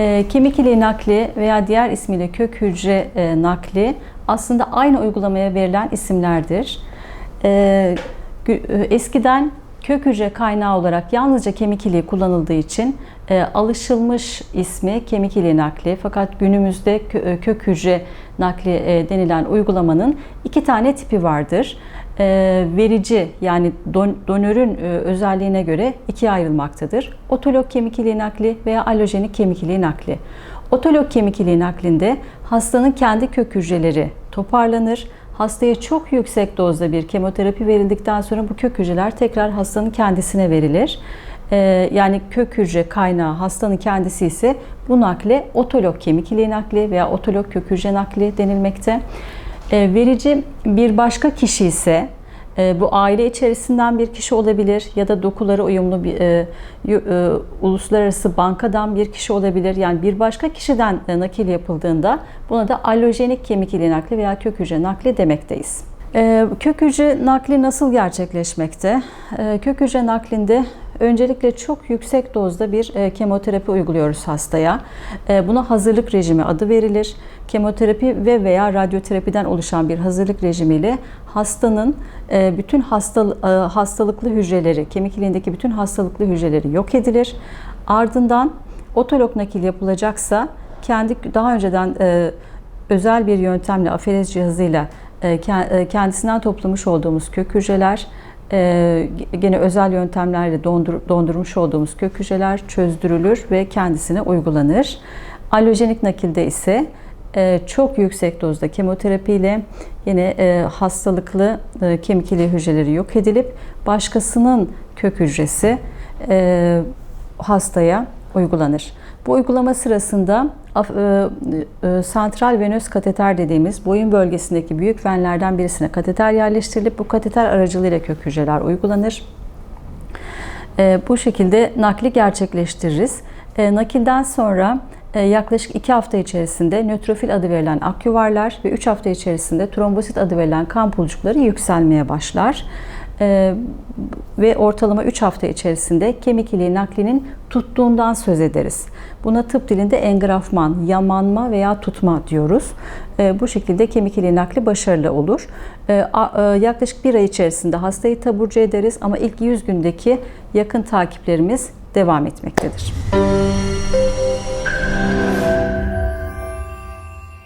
E, kemik iliği nakli veya diğer ismiyle kök hücre e, nakli aslında aynı uygulamaya verilen isimlerdir. E, gü- e, eskiden kök hücre kaynağı olarak yalnızca kemik iliği kullanıldığı için e, alışılmış ismi kemik iliği nakli fakat günümüzde kö- kök hücre nakli denilen uygulamanın iki tane tipi vardır. E, verici yani don- donörün e, özelliğine göre ikiye ayrılmaktadır. Otolog kemik iliği nakli veya allojenik kemik iliği nakli. Otolog kemik iliği naklinde hastanın kendi kök hücreleri toparlanır. Hastaya çok yüksek dozda bir kemoterapi verildikten sonra bu kök hücreler tekrar hastanın kendisine verilir. Ee, yani kök hücre kaynağı hastanın kendisi ise bu nakle otolog kemik iliği nakli veya otolog kök hücre nakli denilmekte. Ee, verici bir başka kişi ise e, bu aile içerisinden bir kişi olabilir ya da dokuları uyumlu bir e, e, uluslararası bankadan bir kişi olabilir. Yani bir başka kişiden e, nakil yapıldığında buna da allojenik kemik iliği nakli veya kök hücre nakli demekteyiz. E, kök hücre nakli nasıl gerçekleşmekte? E, kök hücre naklinde öncelikle çok yüksek dozda bir e, kemoterapi uyguluyoruz hastaya. E, buna hazırlık rejimi adı verilir. Kemoterapi ve veya radyoterapiden oluşan bir hazırlık rejimiyle hastanın e, bütün hasta, hastalıklı hücreleri, kemik iliğindeki bütün hastalıklı hücreleri yok edilir. Ardından otolog nakil yapılacaksa kendi daha önceden özel bir yöntemle aferez cihazıyla ke- kendisinden toplamış olduğumuz kök hücreler e, gene özel yöntemlerle dondur, dondurmuş olduğumuz kök hücreler çözdürülür ve kendisine uygulanır. Allojenik nakilde ise e, çok yüksek dozda kemoterapi ile yine e, hastalıklı e, kemik iliği hücreleri yok edilip başkasının kök hücresi e, hastaya uygulanır. Bu uygulama sırasında e, e, santral venöz kateter dediğimiz boyun bölgesindeki büyük venlerden birisine kateter yerleştirilip bu kateter aracılığıyla kök hücreler uygulanır. E, bu şekilde nakli gerçekleştiririz. Nakilden sonra yaklaşık 2 hafta içerisinde nötrofil adı verilen akyuvarlar ve 3 hafta içerisinde trombosit adı verilen kan pulcukları yükselmeye başlar. E, ve ortalama 3 hafta içerisinde kemik iliği naklinin tuttuğundan söz ederiz. Buna tıp dilinde engrafman, yamanma veya tutma diyoruz. E, bu şekilde kemik iliği nakli başarılı olur. E, a- e, yaklaşık bir ay içerisinde hastayı taburcu ederiz ama ilk 100 gündeki yakın takiplerimiz devam etmektedir.